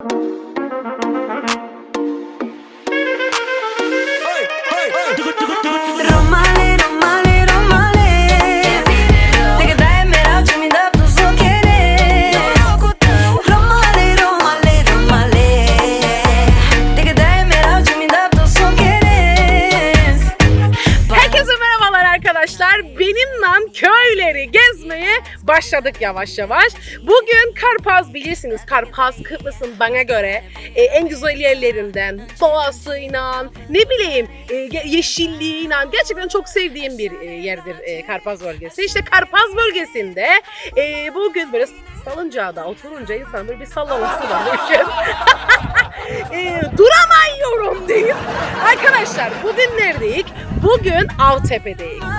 you. Başladık yavaş yavaş. Bugün Karpaz bilirsiniz. Karpaz Kıbrıs'ın bana göre e, en güzel yerlerinden. Doğasıyla, ne bileyim e, yeşilliğiyle gerçekten çok sevdiğim bir e, yerdir e, Karpaz bölgesi. İşte Karpaz bölgesinde e, bugün böyle salıncağda oturunca insan böyle bir sallaması var. E, duramıyorum deyip. Arkadaşlar bugün neredeyiz? Bugün Avtepe'deyiz.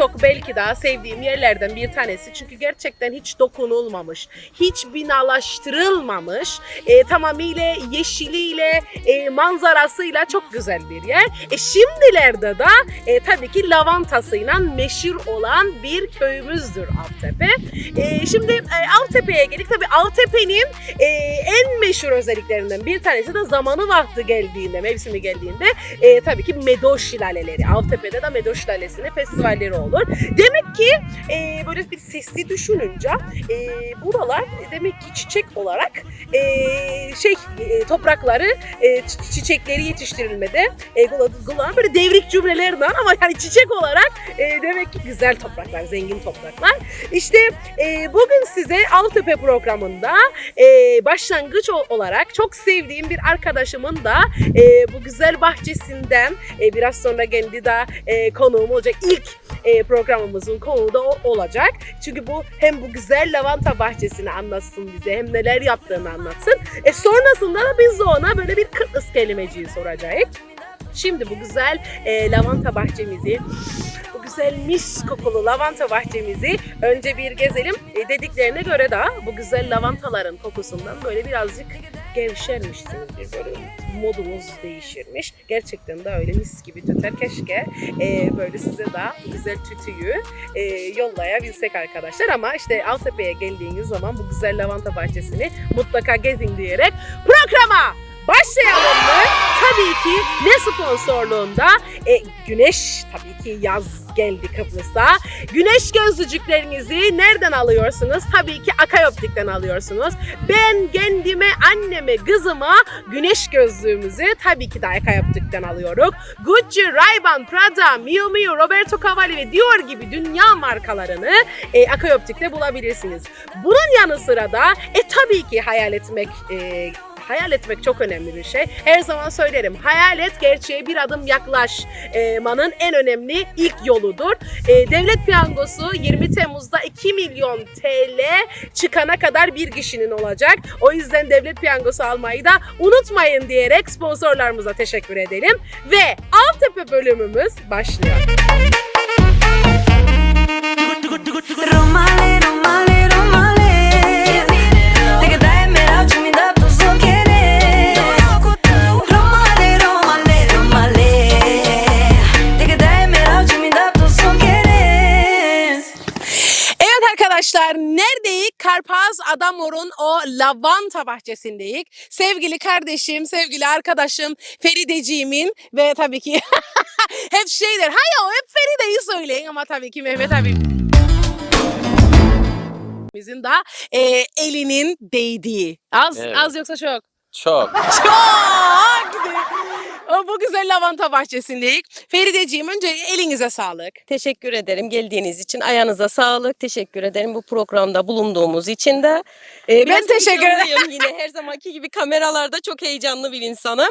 Çok belki daha sevdiğim yerlerden bir tanesi. Çünkü gerçekten hiç dokunulmamış, hiç binalaştırılmamış, e, tamamıyla yeşiliyle, e, manzarasıyla çok güzel bir yer. E, şimdilerde de e, tabii ki lavantasıyla meşhur olan bir köyümüzdür Avtepe. E, şimdi e, Avtepe'ye geldik. Tabii Avtepe'nin e, en meşhur özelliklerinden bir tanesi de zamanı vakti geldiğinde, mevsimi geldiğinde e, tabii ki Medoş şelaleleri. Avtepe'de de Medoş şelalesinin festivalleri olur. Demek ki e, böyle bir sesli düşününce e, buralar demek ki çiçek olarak e, şey e, toprakları e, çi- çiçekleri yetiştirilmede e, kullan- kullanılan böyle devrik cümlelerden ama yani çiçek olarak e, demek ki güzel topraklar, zengin topraklar. İşte e, bugün size Altepe programında e, başlangıç olarak çok sevdiğim bir arkadaşımın da e, bu güzel bahçesinden e, biraz sonra kendi de e, konuğum olacak. İlk e, programımızın konuğu da olacak. Çünkü bu hem bu güzel lavanta bahçesini anlatsın bize hem neler yaptığını anlatsın. E, sonrasında da biz de ona böyle bir Kıbrıs kelimeciyi soracağız. Şimdi bu güzel e, lavanta bahçemizi, güzel mis kokulu lavanta bahçemizi önce bir gezelim. E, dediklerine göre de bu güzel lavantaların kokusundan böyle birazcık gevşermişsinizdir. Böyle modumuz değişirmiş. Gerçekten de öyle mis gibi tüter. Keşke e, böyle size bu güzel tütüyü e, yollayabilsek arkadaşlar. Ama işte Altepe'ye geldiğiniz zaman bu güzel lavanta bahçesini mutlaka gezin diyerek programa Başlayalım mı? Tabii ki ne sponsorluğunda? E, güneş tabii ki yaz geldi Kıbrıs'a. Güneş gözlücüklerinizi nereden alıyorsunuz? Tabii ki Akay Optik'ten alıyorsunuz. Ben kendime, anneme, kızıma güneş gözlüğümüzü tabii ki de Akay Optik'ten alıyorum. Gucci, Ray-Ban, Prada, Miu Miu, Roberto Cavalli ve Dior gibi dünya markalarını e, Akay Optik'te bulabilirsiniz. Bunun yanı sıra da e, tabii ki hayal etmek e, hayal etmek çok önemli bir şey. Her zaman söylerim. Hayal et gerçeğe bir adım yaklaş. E, manın en önemli ilk yoludur. E, devlet piyangosu 20 Temmuz'da 2 milyon TL çıkana kadar bir kişinin olacak. O yüzden devlet piyangosu almayı da unutmayın diyerek sponsorlarımıza teşekkür edelim. Ve Altepe bölümümüz başlıyor. Neredeyiz? Karpaz Adamor'un o lavanta bahçesindeyiz. Sevgili kardeşim, sevgili arkadaşım Ferideciğimin ve tabii ki hep şeyler. Hayır hep Feride'yi söyleyin ama tabii ki Mehmet abi bizim de e, elinin değdiği. Az Evet. az yoksa çok. Çok. Çok! Bu güzel lavanta bahçesindeyiz. Ferideciğim önce elinize sağlık. Teşekkür ederim geldiğiniz için. Ayağınıza sağlık. Teşekkür ederim bu programda bulunduğumuz için de. Ee, Ben teşekkür ederim. Yine her zamanki gibi kameralarda çok heyecanlı bir insanım.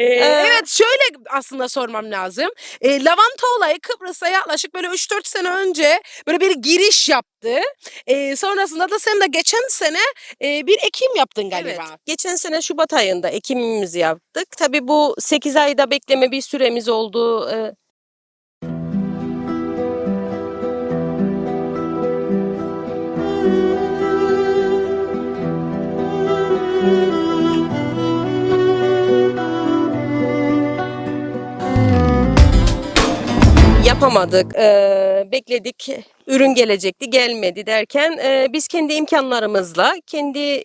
Ee, evet şöyle aslında sormam lazım. Ee, lavanta olayı Kıbrıs'a yaklaşık böyle 3-4 sene önce böyle bir giriş yaptı. Ee, sonrasında da sen de geçen sene e, bir ekim yaptın galiba. Evet. Geçen sene Şubat ayında ekimimizi yaptık. Tabii bu 8 ayda bekleme bir süremiz oldu. Ee, yapamadık. Ee, bekledik ürün gelecekti gelmedi derken e, biz kendi imkanlarımızla kendi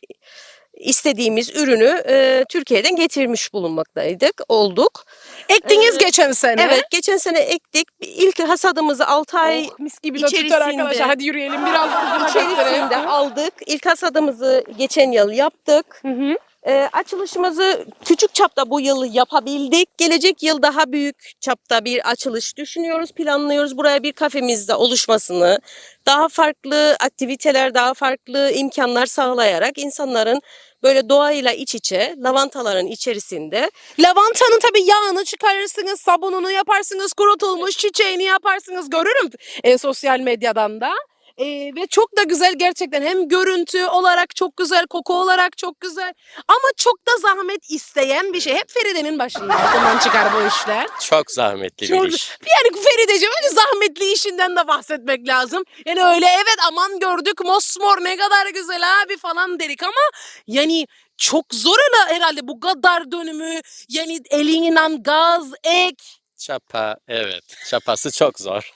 istediğimiz ürünü e, Türkiye'den getirmiş bulunmaktaydık olduk. Ektiniz geçen sene. Evet geçen sene ektik. İlk hasadımızı 6 ay Oh, mis gibi içerisinde- arkadaşlar. Hadi yürüyelim biraz içerisinde aldık. İlk hasadımızı geçen yıl yaptık. Hı hı. Ee, açılışımızı küçük çapta bu yıl yapabildik. Gelecek yıl daha büyük çapta bir açılış düşünüyoruz, planlıyoruz. Buraya bir kafemizde oluşmasını, daha farklı aktiviteler, daha farklı imkanlar sağlayarak insanların böyle doğayla iç içe, lavantaların içerisinde Lavantanın tabii yağını çıkarırsınız, sabununu yaparsınız, kurutulmuş çiçeğini yaparsınız. Görürüm e, sosyal medyadan da. E, ve çok da güzel gerçekten hem görüntü olarak çok güzel, koku olarak çok güzel. Ama çok da zahmet isteyen bir şey. Hep Feride'nin başında aklından çıkar bu işler. Çok zahmetli Çok- bir iş. Yani Ferideciğim öyle zahmetli işinden de bahsetmek lazım. Yani öyle evet aman gördük mosmor ne kadar güzel abi falan dedik ama yani çok zor hele herhalde bu kadar dönümü yani elinden gaz ek Çapa evet. Çapası çok zor.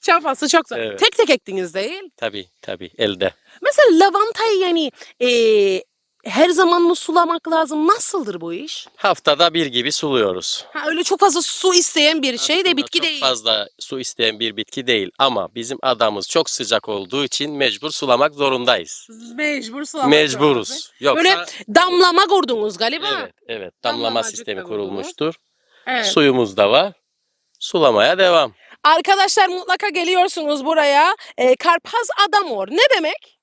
Çapası çok zor. Evet. Tek tek ektiniz değil. Tabii tabii elde. Mesela lavantayı yani eee, her zaman mı sulamak lazım? Nasıldır bu iş? Haftada bir gibi suluyoruz. Ha, öyle çok fazla su isteyen bir şey de Aslında bitki çok değil. fazla su isteyen bir bitki değil ama bizim adamız çok sıcak olduğu için mecbur sulamak zorundayız. Mecbur sulamak lazım. Mecburuz. Yoksa Böyle damlama kurdunuz galiba. evet evet damlama Damlamacık sistemi da kurulmuştur. Evet. Suyumuz da var. Sulamaya devam. Arkadaşlar mutlaka geliyorsunuz buraya. Ee, Karpaz Adamor ne demek?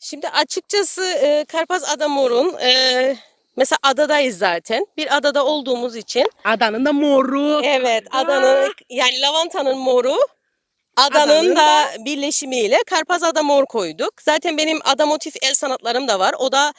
Şimdi açıkçası e, Karpaz Adamor'un e, mesela adadayız zaten. Bir adada olduğumuz için Adanın da moru. evet adanın yani lavantanın moru Adanın adanın da birleşimiyle Karpaz Adamor koyduk. Zaten benim ada motif el sanatlarım da var. O da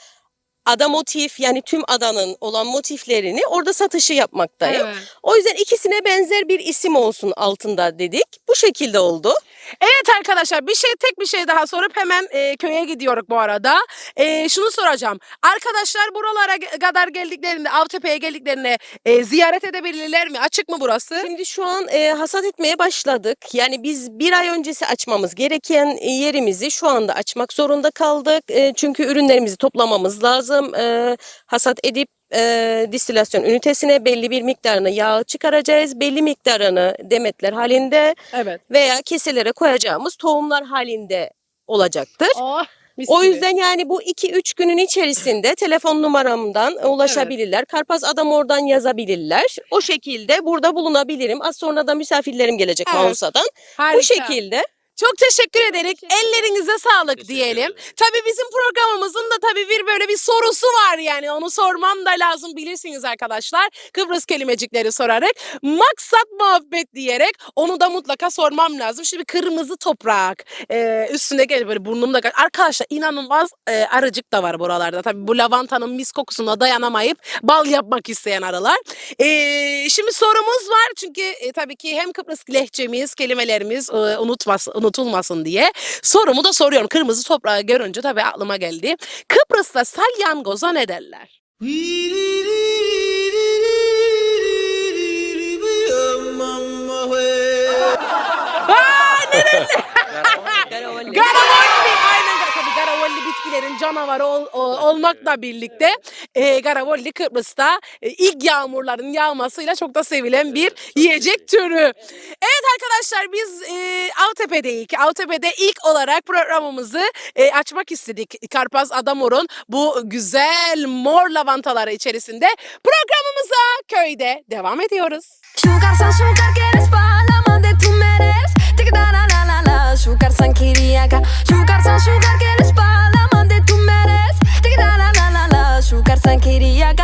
ada motif yani tüm adanın olan motiflerini orada satışı yapmaktayım. Evet. O yüzden ikisine benzer bir isim olsun altında dedik. Bu şekilde oldu. Evet arkadaşlar bir şey tek bir şey daha sorup hemen e, köye gidiyoruz bu arada. E, şunu soracağım. Arkadaşlar buralara kadar geldiklerinde Avtepe'ye geldiklerinde e, ziyaret edebilirler mi? Açık mı burası? Şimdi şu an e, hasat etmeye başladık. Yani biz bir ay öncesi açmamız gereken yerimizi şu anda açmak zorunda kaldık. E, çünkü ürünlerimizi toplamamız lazım. E, hasat edip e, distilasyon ünitesine belli bir miktarını yağ çıkaracağız. Belli miktarını demetler halinde Evet. veya keselere koyacağımız tohumlar halinde olacaktır. Oh, mis O gibi. yüzden yani bu 2-3 günün içerisinde telefon numaramdan ulaşabilirler. Karpaz Adam oradan yazabilirler. O şekilde burada bulunabilirim. Az sonra da misafirlerim gelecek Evet. Mausa'dan. Harika. Bu şekilde. Çok teşekkür ederek ellerinize sağlık Teşekkür diyelim. ederim. Tabii bizim programımızın da tabii bir böyle bir sorusu var yani onu sormam da lazım bilirsiniz arkadaşlar. Kıbrıs kelimecikleri sorarak maksat muhabbet diyerek onu da mutlaka sormam lazım. Şimdi kırmızı toprak e, üstünde gel böyle burnumda arkadaşlar inanılmaz e, arıcık da var buralarda. Tabii bu lavantanın mis kokusuna dayanamayıp bal yapmak isteyen arılar. E, şimdi sorumuz var çünkü e, tabii ki hem Kıbrıs lehçemiz kelimelerimiz e, unutmasın, unutulmasın diye sorumu da soruyorum. Kırmızı toprağı görünce tabii aklıma geldi. Kıbrıs'ta salyangoza ne derler? Garavolli bitkilerin canavarı ol- o- olmakla birlikte e, Garavolli Kıbrıs'ta e, ilk yağmurların yağmasıyla çok da sevilen bir yiyecek türü. Evet arkadaşlar biz e, Avtepe'deyiz. Avtepe'de ilk olarak programımızı e, açmak istedik. Karpaz Adamor'un bu güzel mor lavantaları içerisinde programımıza köyde devam ediyoruz. Sugar san sugar quieres pa' la más de tú meres Tic da la la la la Sugar san kiriaka Sugar san sugar quieres Bakarsan kiriak